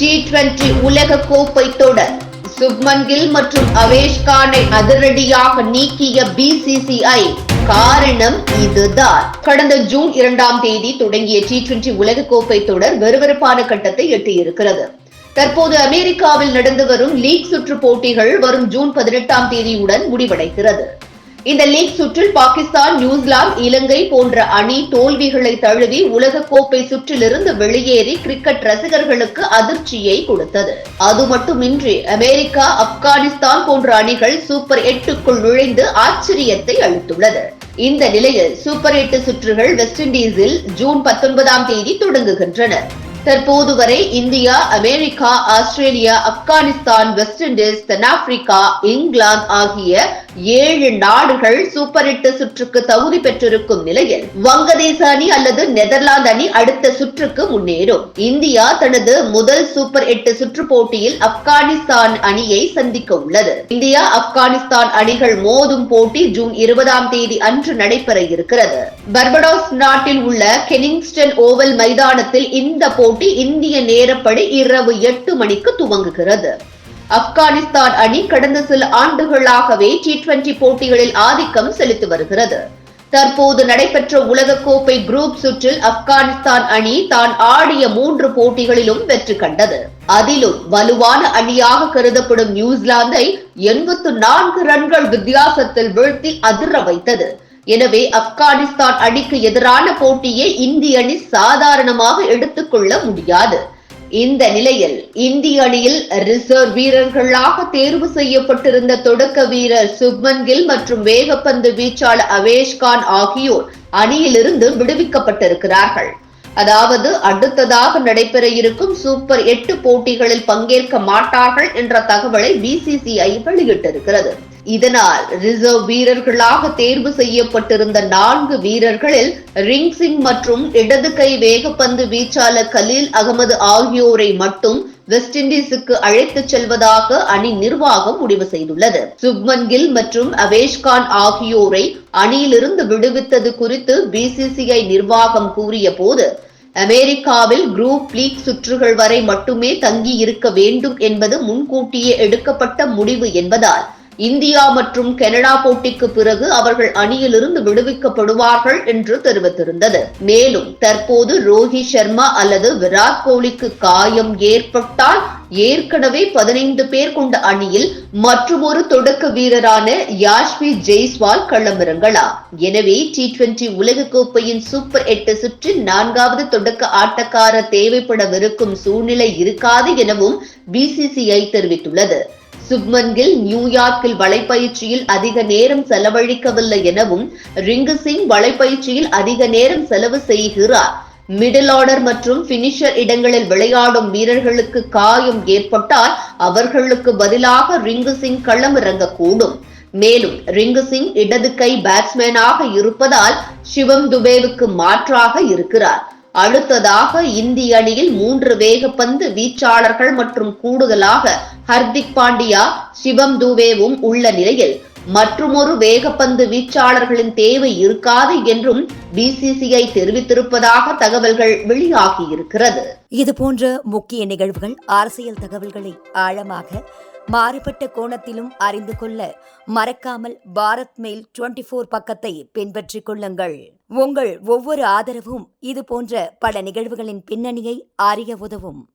T twenty உலக கோப்பை தொடர். சுப்மன் கில் மற்றும் அவேஷ் கானை அதிரடியாக நீக்கிய பிசிசிஐ காரணம் இதுதான். கடந்த ஜூன் இரண்டாம் தேதி தொடங்கிய டி டுவெண்டி கோப்பை தொடர் விறுவிறுப்பான கட்டத்தை எட்டியிருக்கிறது. தற்போது அமெரிக்காவில் நடந்து வரும் லீக் சுற்று போட்டிகள் வரும் ஜூன் பதினெட்டாம் தேதியுடன் முடிவடைகிறது. இந்த லீக் சுற்றில் பாகிஸ்தான் நியூசிலாந்து இலங்கை போன்ற அணி தோல்விகளை தழுவி உலகக்கோப்பை சுற்றிலிருந்து வெளியேறி கிரிக்கெட் ரசிகர்களுக்கு அதிர்ச்சியை கொடுத்தது. அது மட்டுமின்றி அமெரிக்கா ஆப்கானிஸ்தான் போன்ற அணிகள் சூப்பர் எட்டுக்குள் நுழைந்து ஆச்சரியத்தை அளித்துள்ளது. இந்த நிலையில் சூப்பர் எட்டு சுற்றுகள் வெஸ்ட் இண்டீஸில் ஜூன் பத்தொன்பதாம் தேதி தொடங்குகின்றன. தற்போது வரை India America Australia Afghanistan West Indies தென்னாப்பிரிக்கா இங்கிலாந்து ஆகிய ஏழு நாடுகள் சூப்பர் எட்டு சுற்றுக்கு தகுதி பெற்றிருக்கும் நிலையில் வங்கதேச அணி அல்லது நெதர்லாந்து அணி அடுத்த சுற்றுக்கு முன்னேறும். இந்தியா தனது முதல் சூப்பர் எட்டு சுற்று போட்டியில் ஆப்கானிஸ்தான் அணியை சந்திக்க உள்ளது. இந்தியா ஆப்கானிஸ்தான் அணிகள் மோதும் போட்டி ஜூன் இருபதாம் தேதி அன்று நடைபெற இருக்கிறது. பர்படோஸ் நாட்டில் உள்ள கெனிங்ஸ்டன் ஓவல் மைதானத்தில் இந்த போட்டி இந்திய நேரப்படி இரவு எட்டு மணிக்கு துவங்குகிறது. ஆப்கானிஸ்தான் அணி கடந்த சில ஆண்டுகளாகவே டி டுவெண்டி போட்டிகளில் ஆதிக்கம் செலுத்தி வருகிறது. தற்போது நடைபெற்ற உலகக்கோப்பை குரூப் சுற்றில் ஆப்கானிஸ்தான் அணி தான் ஆடிய மூன்று போட்டிகளிலும் வெற்றி கண்டது. அதிலும் வலுவான அணியாக கருதப்படும் நியூசிலாந்தை எண்பத்து நான்கு ரன்கள் வித்தியாசத்தில் வீழ்த்தி அதிர வைத்தது. எனவே ஆப்கானிஸ்தான் அணிக்கு எதிரான போட்டியை இந்திய அணி சாதாரணமாக எடுத்துக்கொள்ள முடியாது. இந்த நிலையில் இந்திய அணியில் ரிசர்வ் வீரர்களாக தேர்வு செய்யப்பட்டிருந்த தொடக்க வீரர் சுப்மன் கில் மற்றும் வேகப்பந்து வீச்சாளர் அவேஷ்கான் ஆகியோர் அணியிலிருந்து விடுவிக்கப்பட்டிருக்கிறார்கள். அதாவது அடுத்ததாக நடைபெற இருக்கும் சூப்பர் எட்டு போட்டிகளில் பங்கேற்க மாட்டார்கள் என்ற தகவலை பிசிசிஐ வெளியிட்டிருக்கிறது. இதனால் ரிசர்வ் வீரர்களாக தேர்வு செய்யப்பட்டிருந்த நான்கு வீரர்களில் ரிங் சிங் மற்றும் இடது கை வேகப்பந்து வீச்சாளர் கலீல் அகமது ஆகியோரை மட்டும் வெஸ்ட் இண்டீஸுக்கு அழைத்துச் செல்வதாக அணி நிர்வாகம் முடிவு செய்துள்ளது. சுப்மன் கில் மற்றும் அவேஷ்கான் ஆகியோரை அணியிலிருந்து விடுவித்தது குறித்து பிசிசிஐ நிர்வாகம் கூறிய போது அமெரிக்காவில் குரூப் லீக் சுற்றுகள் வரை மட்டுமே தங்கி இருக்க வேண்டும் என்பது முன்கூட்டியே எடுக்கப்பட்ட முடிவு என்பதால் இந்தியா மற்றும் கனடா போட்டிக்கு பிறகு அவர்கள் அணியிலிருந்து விடுவிக்கப்படுவார்கள் என்று தெரிவித்திருந்தது. மேலும் தற்போது ரோஹித் சர்மா அல்லது விராட் கோலிக்கு காயம் ஏற்பட்டால் ஏற்கனவே பதினைந்து பேர் கொண்ட அணியில் மற்றொரு தொடக்க வீரரான யாஷ்வி ஜெய்ஸ்வால் களமிறங்கலாம். எனவே டி டுவெண்டி உலகக்கோப்பையின் சூப்பர் எட்டு சுற்றில் நான்காவது தொடக்க ஆட்டக்காரர் தேவைப்படவிருக்கும் சூழ்நிலை இருக்காது எனவும் பிசிசிஐ தெரிவித்துள்ளது. சுப்மன்கில் நியூயார்க்கில் வலைப்பயிற்சியில் அதிக நேரம் செலவழிக்கவில்லை எனவும் ரிங்கு சிங் வலைப்பயிற்சியில் அதிக நேரம் செலவு செய்கிறார். மிடில் ஆர்டர் மற்றும் பினிஷர் இடங்களில் விளையாடும் வீரர்களுக்கு காயம் ஏற்பட்டால் அவர்களுக்கு பதிலாக ரிங்கு சிங் களமிறங்கக்கூடும் மேலும் ரிங்கு சிங் இடது கை பேட்ஸ்மேனாக இருப்பதால் சிவம் துபேவுக்கு மாற்றாக இருக்கிறார். அடுத்ததாக இந்திய அணியில் மூன்று வேகப்பந்து வீச்சாளர்கள் மற்றும் கூடுதலாக ஹர்திக் பாண்டியா சிவம் துவேவும் உள்ள நிலையில் மற்றுமொரு வேகப்பந்து வீச்சாளர்களின் தேவை இருக்காது என்றும் பிசிசிஐ தெரிவித்திருப்பதாக தகவல்கள் வெளியாகியிருக்கிறது. இது போன்ற முக்கிய நிகழ்வுகள் அரசியல் தகவல்களை ஆழமாக மாறுபட்ட கோணத்திலும் அறிந்து கொள்ள மறக்காமல் பாரத் மெயில் டுவெண்டி போர் பக்கத்தை பின்பற்றிக் கொள்ளுங்கள். உங்கள் ஒவ்வொரு ஆதரவும் இது போன்ற பல நிகழ்வுகளின் பின்னணியை அறிய உதவும்.